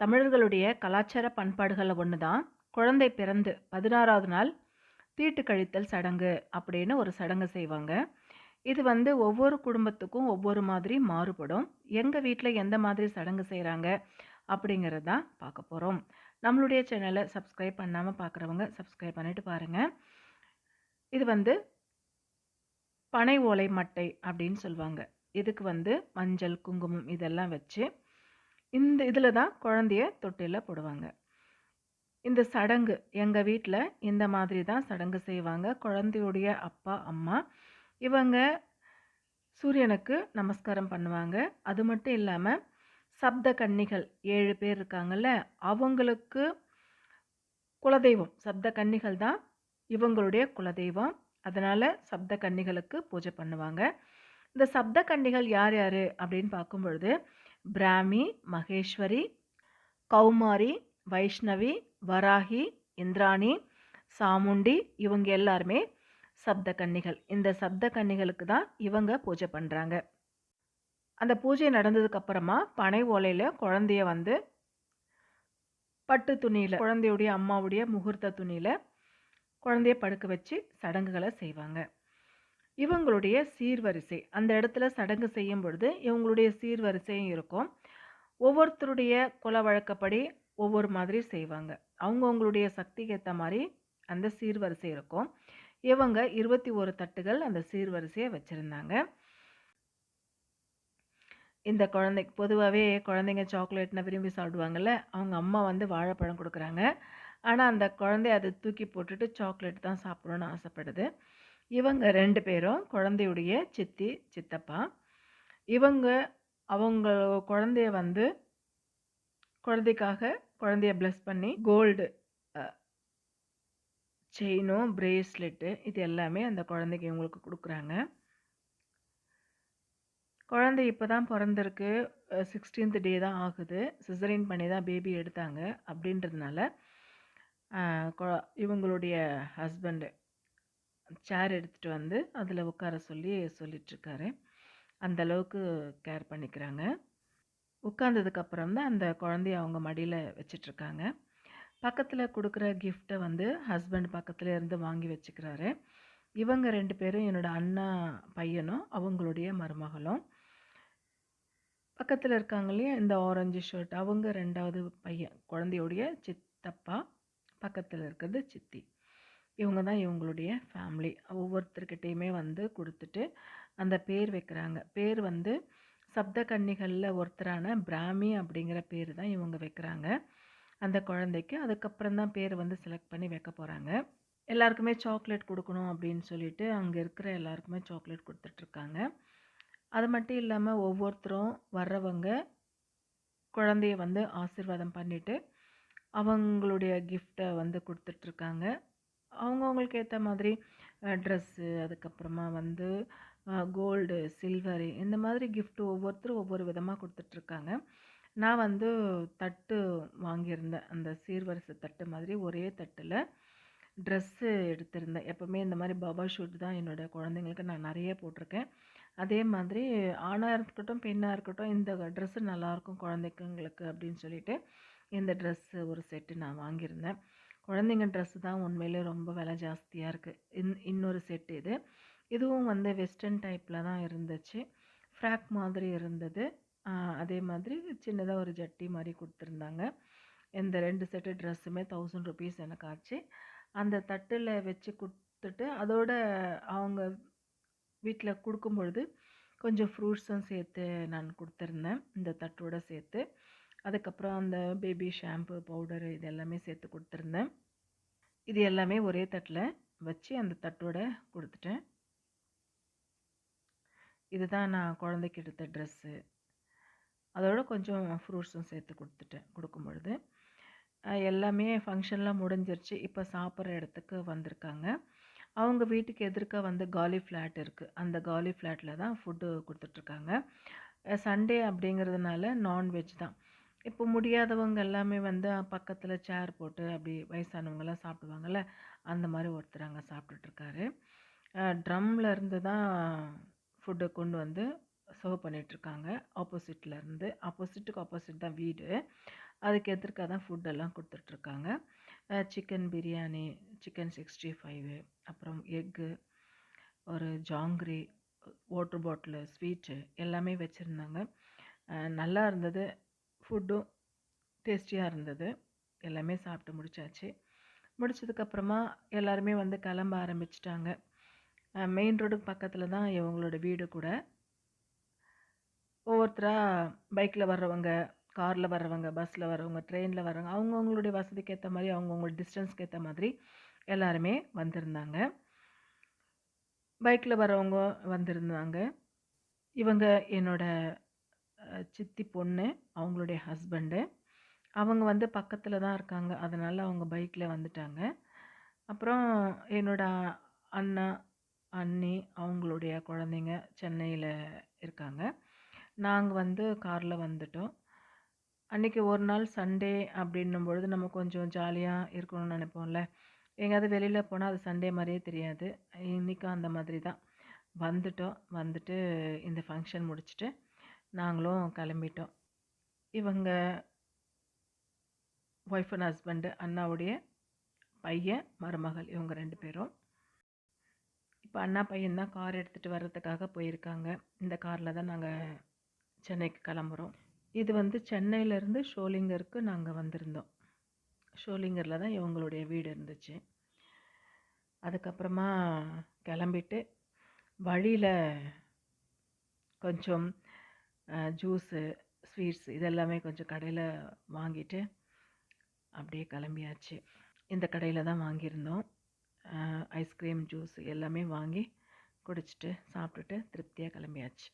தமிழர்களுடைய கலாச்சார பண்பாடுகளில் ஒன்று தான் குழந்தை பிறந்து பதினாறாவது நாள் தீட்டு கழித்தல் சடங்கு அப்படின்னு ஒரு சடங்கு செய்வாங்க. இது வந்து ஒவ்வொரு குடும்பத்துக்கும் ஒவ்வொரு மாதிரி மாறுபடும். எங்கள் வீட்டில் எந்த மாதிரி சடங்கு செய்கிறாங்க அப்படிங்கிறது தான் பார்க்க போகிறோம் நம்மளுடைய சேனலை சப்ஸ்கிரைப் பண்ணாமல் பார்க்குறவங்க சப்ஸ்கிரைப் பண்ணிட்டு பாருங்கள் இது வந்து பனை ஓலை மட்டை அப்படின்னு சொல்லுவாங்க. இதுக்கு வந்து மஞ்சள் குங்குமம் இதெல்லாம் வச்சு இந்த இதில் தான் குழந்தைய தொட்டிலில் போடுவாங்க. இந்த சடங்கு எங்கள் வீட்டில் இந்த மாதிரி தான் சடங்கு செய்வாங்க. குழந்தையுடைய அப்பா அம்மா இவங்க சூரியனுக்கு நமஸ்காரம் பண்ணுவாங்க. அது மட்டும் இல்லாமல் சப்த கன்னிகள் ஏழு பேர் இருக்காங்கல்ல அவங்களுக்கு குலதெய்வம் சப்த கன்னிகள் தான் இவங்களுடைய குலதெய்வம். அதனால் சப்த கன்னிகளுக்கு பூஜை பண்ணுவாங்க. இந்த சப்த கன்னிகள் யார் யார் அப்படின்னு பார்க்கும் பொழுது பிராமி மகேஸ்வரி கௌமாரி வைஷ்ணவி வராகி இந்திராணி சாமுண்டி இவங்க எல்லாருமே சப்த கன்னிகள். இந்த சப்த கன்னிகளுக்கு தான் இவங்க பூஜை பண்ணுறாங்க அந்த பூஜை நடந்ததுக்கு அப்புறமா பனை ஓலையில் குழந்தைய வந்து பட்டு துணியில் குழந்தையுடைய அம்மாவுடைய முகூர்த்த துணியில் குழந்தைய படுக்க வச்சு சடங்குகளை செய்வாங்க. இவங்களுடைய சீர்வரிசை. அந்த இடத்துல சடங்கு செய்யும் பொழுது இவங்களுடைய சீர்வரிசையும் இருக்கும். ஒவ்வொருத்தருடைய குல வழக்கப்படி ஒவ்வொரு மாதிரி செய்வாங்க. அவங்கவுங்களுடைய சக்திக்கு ஏற்ற மாதிரி அந்த சீர்வரிசை இருக்கும். இவங்க இருபத்தி ஒரு தட்டுகள் அந்த சீர்வரிசையை வச்சுருந்தாங்க. இந்த குழந்தை பொதுவாகவே குழந்தைங்க சாக்லேட்னா விரும்பி சாப்பிடுவாங்கல்ல அவங்க அம்மா வந்து வாழைப்பழம் கொடுக்குறாங்க. ஆனால் அந்த குழந்தை அதை தூக்கி போட்டுட்டு சாக்லேட் தான் சாப்பிடணும்னு ஆசைப்படுது. இவங்க ரெண்டு பேரும் குழந்தையுடைய சித்தி சித்தப்பா. இவங்க அவங்க குழந்தைய வந்து குழந்தைக்காக குழந்தைய ப்ளஸ் பண்ணி கோல்டு செயினும் பிரேஸ்லெட்டு இது எல்லாமே அந்த குழந்தைக்கு இவங்களுக்கு கொடுக்குறாங்க. குழந்தை இப்போ தான் பிறந்திருக்கு சிக்ஸ்டீன்த் டே தான் ஆகுது. சிசரின் பண்ணி தான் பேபி எடுத்தாங்க. அப்படின்றதுனால இவங்களுடைய ஹஸ்பண்டு சேர் எடுத்துகிட்டு வந்து அதில் உட்கார சொல்லி சொல்லிகிட்ருக்காரு அந்த அளவுக்கு கேர் பண்ணிக்கிறாங்க. உட்காந்ததுக்கப்புறம் தான் அந்த குழந்தைய அவங்க மடியில் வச்சிட்ருக்காங்க பக்கத்தில் கொடுக்குற கிஃப்ட்டை வந்து ஹஸ்பண்ட் பக்கத்தில் இருந்து வாங்கி வச்சுக்கிறாரு. இவங்க ரெண்டு பேரும் என்னோடய அண்ணா பையனும் அவங்களுடைய மருமகளும். பக்கத்தில் இருக்காங்க இல்லையா இந்த ஆரஞ்சு ஷர்ட் அவங்க ரெண்டாவது பையன் குழந்தையுடைய சித்தப்பா பக்கத்தில் இருக்கிறது சித்தி. இவங்க தான் இவங்களுடைய ஃபேமிலி ஒவ்வொருத்தர்கிட்டையுமே வந்து கொடுத்துட்டு அந்த பேர் வைக்கிறாங்க. பேர் வந்து சப்த கன்னிகளில் ஒருத்தரான பிராமி அப்படிங்கிற பேர் தான் இவங்க வைக்கிறாங்க. அந்த குழந்தைக்கு அதுக்கப்புறம் தான் பேர் வந்து செலக்ட் பண்ணி வைக்க போகிறாங்க எல்லாருக்குமே சாக்லேட் கொடுக்கணும் அப்படின்னு சொல்லிட்டு அங்கே இருக்கிற எல்லாருக்குமே சாக்லேட் கொடுத்துட்ருக்காங்க அது மட்டும் இல்லாமல் ஒவ்வொருத்தரும் வர்றவங்க குழந்தைய வந்து ஆசிர்வாதம் பண்ணிவிட்டு அவங்களுடைய கிஃப்டை வந்து கொடுத்துட்ருக்காங்க அவங்கவுங்களுக்கு ஏற்ற மாதிரி ட்ரெஸ்ஸு அதுக்கப்புறமா வந்து கோல்டு சில்வரு இந்த மாதிரி கிஃப்ட் ஒவ்வொருத்தரும் ஒவ்வொரு விதமாக கொடுத்துட்ருக்காங்க. நான் வந்து தட்டு வாங்கியிருந்தேன். அந்த சீர்வரிசை தட்டு மாதிரி ஒரே தட்டில் ட்ரெஸ்ஸு எடுத்திருந்தேன். எப்போவுமே இந்த மாதிரி பாபா ஷூட் தான் என்னோடய குழந்தைங்களுக்கு நான் நிறைய போட்டிருக்கேன். அதே மாதிரி ஆணாக இருக்கட்டும் பெண்ணாக இருக்கட்டும் இந்த ட்ரெஸ்ஸு நல்லாயிருக்கும் குழந்தைக்குங்களுக்கு அப்படின்னு சொல்லிட்டு இந்த ட்ரெஸ்ஸு ஒரு செட்டு நான் வாங்கியிருந்தேன். குழந்தைங்க ட்ரெஸ்ஸு தான் உண்மையிலே ரொம்ப விலை ஜாஸ்தியாக இருக்குது இன் இன்னொரு செட்டு இது. இதுவும் வந்து வெஸ்டர்ன் டைப்பில் தான் இருந்துச்சு. ஃப்ராக் மாதிரி இருந்தது. அதே மாதிரி சின்னதாக ஒரு ஜட்டி மாதிரி கொடுத்துருந்தாங்க. இந்த ரெண்டு செட்டு ட்ரெஸ்ஸுமே தௌசண்ட் ருபீஸ் எனக்கு ஆச்சு. அந்த தட்டில் வச்சு கொடுத்துட்டு அதோட அவங்க வீட்டில் கொடுக்கும்பொழுது கொஞ்சம் ஃப்ரூட்ஸும் சேர்த்து நான் கொடுத்துருந்தேன். இந்த தட்டோடு சேர்த்து. அதுக்கப்புறம் அந்த பேபி ஷாம்பு பவுடரு இது எல்லாமே சேர்த்து கொடுத்துருந்தேன். இது எல்லாமே ஒரே தட்டில் வச்சு அந்த தட்டோட கொடுத்துட்டேன். இதுதான் நான் குழந்தைக்கு எடுத்த ட்ரெஸ்ஸு அதோட கொஞ்சம் ஃப்ரூட்ஸும் சேர்த்து கொடுத்துட்டேன் கொடுக்கும் பொழுது எல்லாமே ஃபங்க்ஷன்லாம் முடிஞ்சிருச்சு. இப்போ சாப்பிட்ற இடத்துக்கு வந்திருக்காங்க. அவங்க வீட்டுக்கு எதிர்க்க வந்து காலி ஃப்ளாட் இருக்குது அந்த காலி ஃப்ளாட்டில் தான் ஃபுட்டு கொடுத்துட்ருக்காங்க சண்டே அப்படிங்கிறதுனால நான்வெஜ் தான். இப்போ முடியாதவங்க எல்லாமே வந்து பக்கத்தில் சேர் போட்டு அப்படி வயசானவங்கெல்லாம் சாப்பிடுவாங்கள்ல அந்த மாதிரி ஒருத்தர் அங்கே சாப்பிட்டுட்ருக்காரு. ட்ரம்மில் இருந்து தான் ஃபுட்டை கொண்டு வந்து சர்வ் பண்ணிகிட்ருக்காங்க ஆப்போசிட்டில் இருந்து ஆப்போசிட்டுக்கு ஆப்போசிட் தான் வீடு. அதுக்கு எதிர்க்க தான் ஃபுட்டெல்லாம் கொடுத்துட்ருக்காங்க. Chicken biryani chicken sixty five அப்புறம் எக்கு ஒரு ஜாங்கிரி வாட்டர் பாட்டிலு ஸ்வீட்டு எல்லாமே வச்சுருந்தாங்க. நல்லா இருந்தது. ஃபுட்டும் டேஸ்டியாக இருந்தது. எல்லாமே சாப்பிட்டு முடிச்சாச்சு. முடிச்சதுக்கப்புறமா எல்லாருமே வந்து கிளம்ப ஆரம்பிச்சிட்டாங்க. மெயின் ரோடுக்கு பக்கத்தில் தான் இவங்களோட வீடு கூட. ஒவ்வொருத்தராக பைக்கில் வர்றவங்க காரில் வர்றவங்க பஸ்ஸில் வர்றவங்க ட்ரெயினில் வர்றவங்க அவங்கவுங்களுடைய வசதிக்கு ஏற்ற மாதிரி அவங்கவுங்களோட டிஸ்டன்ஸ்க்கு ஏற்ற மாதிரி எல்லாருமே வந்திருந்தாங்க. பைக்கில் வர்றவங்க வந்திருந்தாங்க. இவங்க என்னோடய சித்தி பொண்ணு அவங்களுடைய ஹஸ்பண்டு அவங்க வந்து பக்கத்தில் தான் இருக்காங்க. அதனால் அவங்க பைக்கில் வந்துட்டாங்க. அப்புறம் என்னோடய அண்ணா அண்ணி அவங்களுடைய குழந்தைங்க சென்னையில் இருக்காங்க. நாங்கள் வந்து காரில் வந்துட்டோம். அன்றைக்கி ஒரு நாள் சண்டே அப்படின்னும் பொழுது நம்ம கொஞ்சம் ஜாலியாக இருக்கணும்னு நினைப்போம்ல. எங்கேயாவது வெளியில் போனால் அது சண்டே மாதிரியே தெரியாது. இன்றைக்கும் அந்த மாதிரி தான். வந்துட்டோம். வந்துட்டு இந்த ஃபங்க்ஷன் முடிச்சுட்டு நாங்களும் கிளம்பிட்டோம். இவங்க ஒய்ஃப் அண்ட் ஹஸ்பண்டு அண்ணாவுடைய பையன் மருமகள் இவங்க ரெண்டு பேரும். இப்போ அண்ணா பையன் தான் கார் எடுத்துகிட்டு வர்றதுக்காக போயிருக்காங்க. இந்த காரில் தான் நாங்கள் சென்னைக்கு கிளம்புறோம். இது வந்து சென்னையிலேருந்து ஷோலிங்கருக்கு நாங்கள் வந்திருந்தோம். ஷோலிங்கரில் தான் இவங்களுடைய வீடு இருந்துச்சு. அதுக்கப்புறமா கிளம்பிட்டு வழியில் கொஞ்சம் ஜூஸு ஸ்வீட்ஸ் இதெல்லாமே கொஞ்சம் கடையில் வாங்கிட்டு அப்படியே கிளம்பியாச்சு. இந்த கடையில் தான் வாங்கியிருந்தோம். ஐஸ்கிரீம் ஜூஸ் எல்லாமே வாங்கி குடிச்சிட்டு சாப்பிட்டுட்டு திருப்தியாக கிளம்பியாச்சு.